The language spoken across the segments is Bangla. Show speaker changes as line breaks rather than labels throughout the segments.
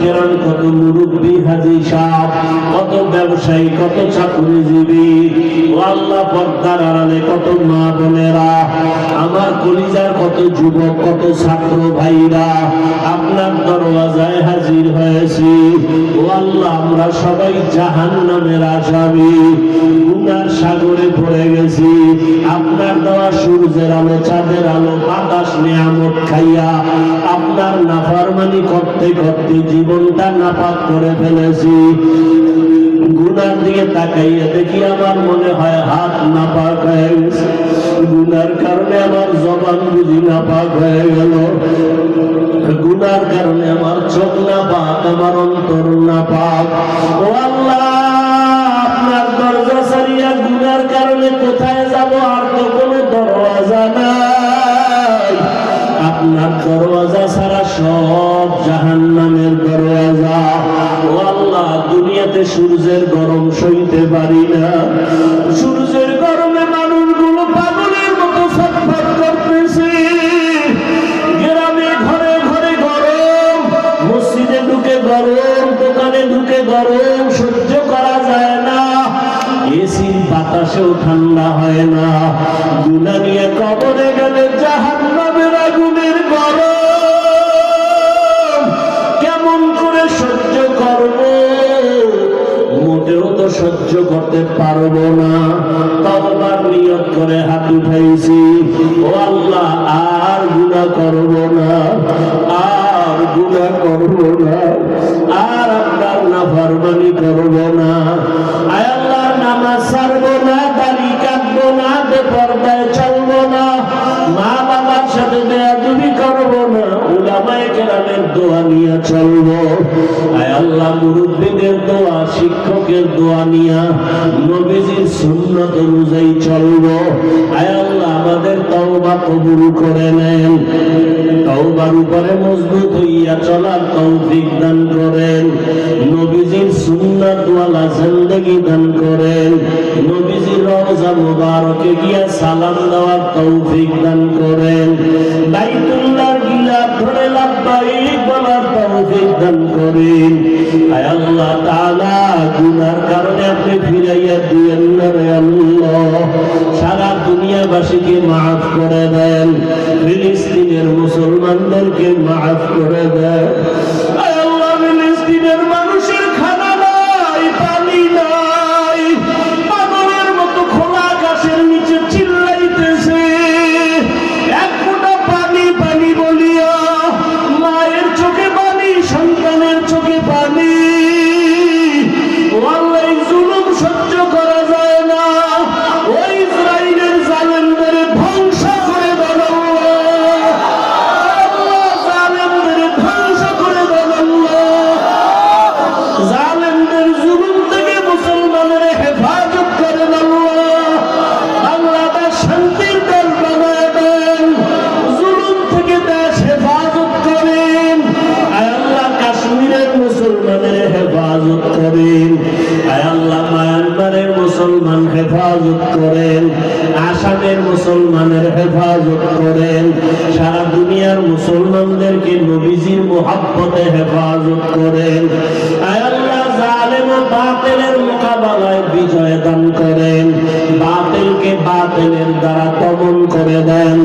কেরাম কত মুরব্বী হাজি সাহ কত ব্যবসায়ী, কত চাকরিজীবী আল্লাহ পর্দার আড়ালে কত মা বোনেরা, আমার কলিজার কত যুবক, কত ছাত্র ভাইরা, আপনার দরওয়াজায় হাজির হয়েছি। ও আল্লাহ, আমরা সবাই জাহান নামের আসামি, গুনার সাগরে পড়ে গেছি। আপনার দেওয়া সূর্যের আলো, চাঁদের আলো, বাতাস, নিয়ামত খাইয়া আপনার নাফারমানি করতে করতে জীবনটা নাপাক করে ফেলেছি। গুনার দিকে তাকাইয়া দেখি আমার মনে হয় হাত নাপাক হয়ে গেছে। গুনার কারণে আমার জবান বুঝি নাপাক হয়ে গেল। গুনার কারণে আমার চোখ না পাক আমার অন্তর না পাক ও আল্লাহ, আপনার দরজা সারিয়া গুনার কারণে কোথায় যাব? আপনার দরওয়াজা ছাড়া সব জাহান্নামের দরওয়াজা। ও আল্লাহ, দুনিয়াতে সূর্যের গরম সইতে পারি না। সূর্যের করতে পারব না। তবার নিয়ত করে হাত উঠাইছি। ও আল্লাহ, আর গুণা করব না। আর গুণা করব না। আর আপনার না ফরমানি করব না। আয় আল্লাহ, নামাজ ছাড়বো না, দাড়ি কাটবো না, বেপর্দায় চলবো না। মা বাবার সাথে বেয়াদুবি করব না। উলামায়ে কেরামের দোয়া নিয়ে চলবো। আয় আল্লাহ, মুরব্বীদের দোয়া শিক্ষকের দোয়া নিয়া নবীজির সুন্নত অনুযায়ী চলবো। আয় আল্লাহ, আমাদের তওবা কবুল করে নেন। তওবার উপরে মজবুত হইয়া চলার তৌফিক দান করেন। নবীজির সুন্নাত ওয়ালা জিন্দেগি দান করেন। নবীজির রওজা মুবারকে গিয়া সালাম দেওয়ার তৌফিক দান করেন। ধরে বলার তৌফিক দান করেন। আয় আল্লাহ তাআলা গুনার কারণে আপনি ফিরাইয়া দিয়েন না সারা দুনিয়াবাসীকে মাফ করে দেন। ফিলিস্তিনের মুসলমানদেরকে মাফ করে দেন। আসামের মুসলমানের হেফাজত করেন। সারা দুনিয়ার মুসলমানদেরকে নবীজির মোহাব্বতে হেফাজত করেন। আয় আল্লাহ, জালেম ও বাতিলের মোকাবেলায় বিজয় দান করেন। বাতিলকে বাতিলের দ্বারা দমন করে দেন।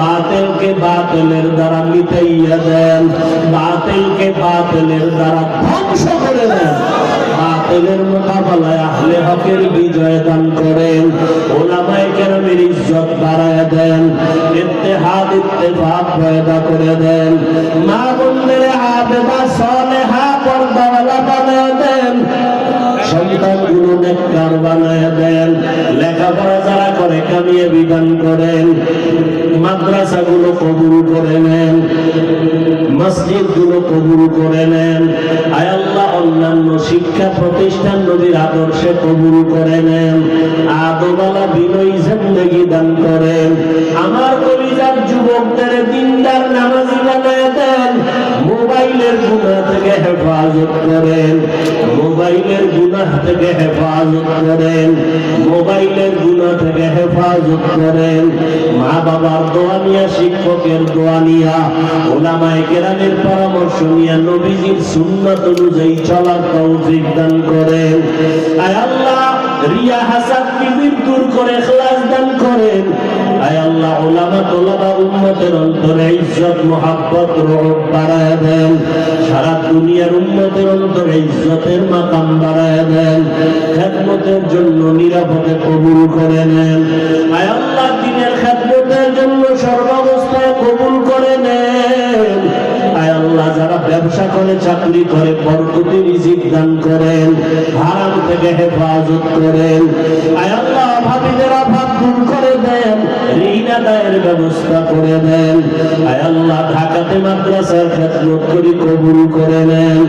বাতিলকে বাতিলের দ্বারা মিটাইয়া দেন। বাতিলকে বাতিলের দ্বারা ধ্বংস করে দেন। বাতিলের মোকাবেলায় আহলে হকের বিজয় দান করেন। ইত্তেফাক পয়দা করে দেন। মা শিক্ষা প্রতিষ্ঠান নবীর আদর্শে কবুল করে নেন। আদমালা বিনয়ী জিন্দগি দান করেন। আমার কলিজার যুবকদের দিনদার নামাজি বানায় দেন। মোবাইলের গুণা থেকে হেফাজত করেন। মোবাইলের গুণা থেকে হেফাজত করেন। মোবাইলের গুনাহ থেকে হেফাজত করেন। মা বাবার দোয়া নিয়া, শিক্ষকের দোয়া নিয়া, ওলামায়ে কেরামের পরামর্শ নিয়া, নবীজির সুন্নাত অনুযায়ী চলার তৌফিক দান করেন আয় আল্লাহ, রিয়া হাসান কিবির দূর করে ইখলাস দান করেন। আয় আল্লাহ, ওলামা তোলাবা উম্মতের অন্তরে ইজ্জত, মোহাব্বত রহম বাড়ায় দেন। সারা দুনিয়ার উম্মতের অন্তরে ইজ্জতের মাকাম বাড়ায় দেন। খেদমতের জন্য নিরাপদে কবুল করে নেন। আয় আল্লাহ, দিনের খেদমতের জন্য সর্বাবস্থায় কবুল করে নেন। আয় আল্লাহ, যারা ব্যবসা করে, চাকরি করে দান করেন হারাম থেকে হেফাজত করেন। আয় আল্লাহ ভাবিদের অভাব দূর করে দেন, ঋণ আদায়ের ব্যবস্থা করে দেন। আয় আল্লাহ, ঢাকাতে মাদ্রাসার খেদমত করি কবুল করে নেন।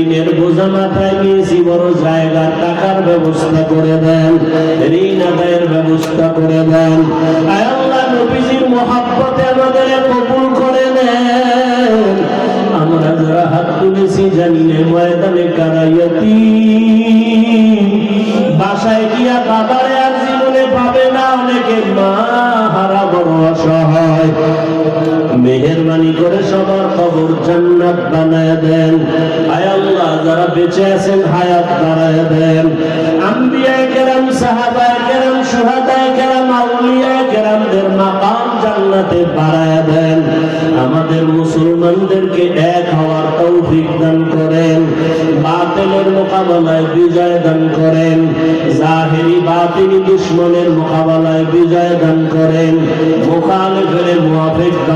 ঋণের বোঝা মাথায় নিয়েছি, বড় জায়গার টাকার ব্যবস্থা করে দেন। ঋণ আদায়ের ব্যবস্থা করে দেন। আয় আল্লাহ, নবীজির মহাব্বতে আমাদের কবুল করে নেন। আমরা যারা হাত তুলেছি জানি ময়দানে কারাইয়াতি বানায় দেন। আয় আল্লাহ, যারা বেঁচে আছেন হায়াত বাড়ায় দেন। আম্বিয়ায়ে কেরাম, সাহাবায়ে কেরাম সুহাদায়ে কেরাম, আউলিয়ায়ে কেরামদের মাকাম জান্নাতে বাড়ায় দেন। আমাদের মুসলমানদেরকে এক হওয়ার তৌফিক দান করেন। বাতিলের মোকাবেলায় বিজয় দান করেন। জাহেরি, বাতিনি দুশ্মনের মোকাবেলায় বিজয় দান করেন। মুখালিফের মুয়াফিক বানায়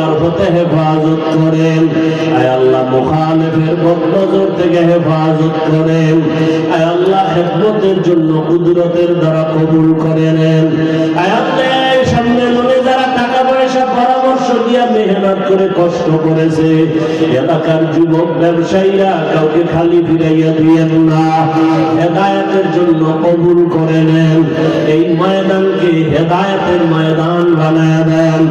চলার পথে হেফাজত করেন। আয় আল্লাহ মুখালেফের বদনজর থেকে হেফাজত করেন। আয় আল্লাহ হেফতের জন্য কুদরতের দ্বারা কবুল করে নেন। আয় আল্লাহ এই করে কষ্ট করেছে। এলাকার যুবক ব্যবসায়ীরা কাউকে খালি ফিরাইয়া দিয়েন না। হেদায়েতের জন্য কবুল করে নেন। এই ময়দানকে হেদায়েতের ময়দান বানায় দেন।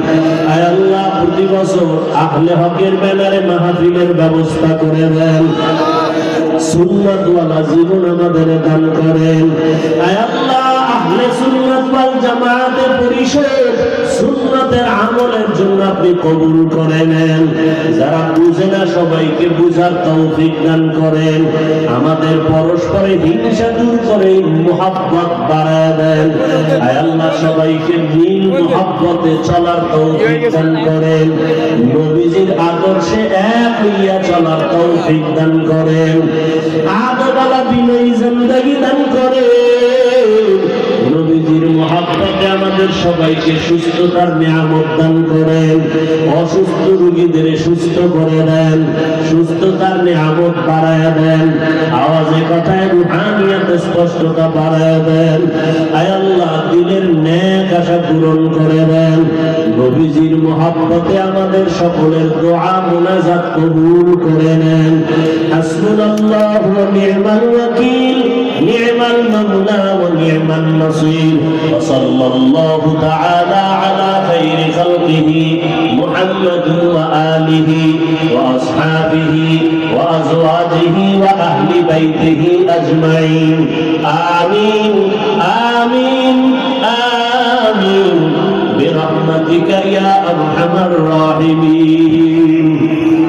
আল্লাহ, প্রতি বছর আহলে হকের ব্যানারে মাহফিলের ব্যবস্থা করে দেন। সুন্নাতওয়ালা জীবন আমাদের দান করেন। আয় আল্লাহ আহলে সুন্নাত ওয়াল জামাতের সুন্নাতের আমলের জন্য আপনি কবুল নেন। যারা বুঝে না সবাইকে বুঝার তৌফিক দান করেন। আমাদের পরস্পরে হিংসা দূর করে মোহাব্বত বাড়ায় দেন। আল্লাহ সবাইকে মিল মোহাব্বতে চলার তৌফিক দান করেন। নবীজির আদর্শে এক হইয়া চলার তৌফিক দান করেন। আদবালা বিনয়ী জিন্দগি দান করেন। মহাপ্রভু আমাদের সবাইকে সুস্থতার নিয়ামত দান করেন, অসুস্থ রোগীদের সুস্থ করে দেন, সুস্থতার নিয়ামত বাড়ায় দেন, আওয়াজে কথায় রুহানিয়াতে স্পষ্টতা বাড়ায় দেন। আয়াল্লাহ দিনের ন্যাক আশা পূরণ করে দেন। নবীজির মহাব্বতে আমাদের সকলের দোয়া মোনাজাত কবুল করে নেন। হাসবুল্লাহ ওয়া নি'মাল ওয়াকিল। النصير وصلى الله تعالى على خير خلقه محمد وآله وأصحابه وأزواجه وأهل بيته أجمعين. آمين آمين آمين. برحمتك يا أرحم الراحمين.